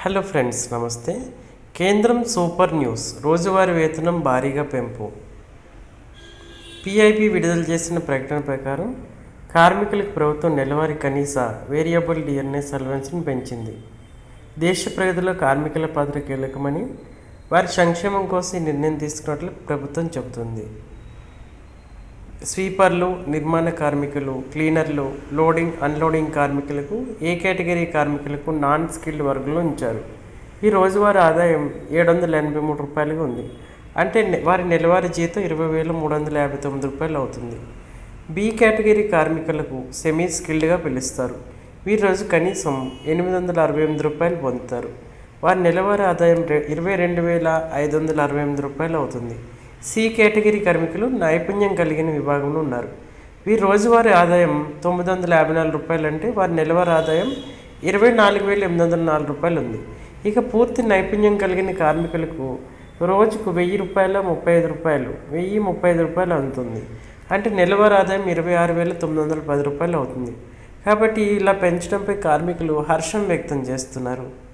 Hello friends నమస్తే. కేంద్రం super news. రోజువారీ వేతనం భారీగా పెంపు. పిఐపి విడుదల చేసిన ప్రకటన ప్రకారం కార్మికులకు ప్రభుత్వం నెలవారీ కనీస వేరియబుల్ డిఎన్ఏ అలవెన్స్ను పెంచింది. దేశ ప్రగతిలో కార్మికుల పాత్ర కీలకమని వారి సంక్షేమం కోసం ఈ నిర్ణయం తీసుకున్నట్లు ప్రభుత్వం చెబుతుంది. స్వీపర్లు నిర్మాణ కార్మికులు క్లీనర్లు లోడింగ్ అన్లోడింగ్ కార్మికులకు ఏ కేటగిరీ కార్మికులకు నాన్ స్కిల్డ్ వర్గంలో ఉంచారు. ఈ రోజువారీ ఆదాయం ఏడు వందల ఎనభై మూడు రూపాయలుగా ఉంది. అంటే వారి నెలవారీ జీతం ఇరవై వేల మూడు వందల యాభై తొమ్మిది రూపాయలు అవుతుంది. బి కేటగిరీ కార్మికులకు సెమీ స్కిల్డ్గా పిలుస్తారు. వీరు రోజు కనీసం ఎనిమిది వందల అరవై ఎనిమిది రూపాయలు పొందుతారు. వారి నెలవారీ ఆదాయం ఇరవై రెండు వేల ఐదు వందల అరవై ఎనిమిది రూపాయలు అవుతుంది. సి కేటగిరీ కార్మికులు నైపుణ్యం కలిగిన విభాగంలో ఉన్నారు. వీరి రోజువారీ ఆదాయం తొమ్మిది వందల యాభై నాలుగు రూపాయలు అంటే వారి నెలవారీ ఆదాయం ఇరవై నాలుగు వేల ఎనిమిది వందల నాలుగు రూపాయలు ఉంది ఇక పూర్తి నైపుణ్యం కలిగిన కార్మికులకు రోజుకు వెయ్యి రూపాయల ముప్పై ఐదు రూపాయలు వెయ్యి ముప్పై ఐదు రూపాయలు అందుతుంది. అంటే నెలవారీ ఆదాయం ఇరవై ఆరు వేల తొమ్మిది వందల పది రూపాయలు అవుతుంది. కాబట్టి ఇలా పెంచడంపై కార్మికులు హర్షం వ్యక్తం చేస్తున్నారు.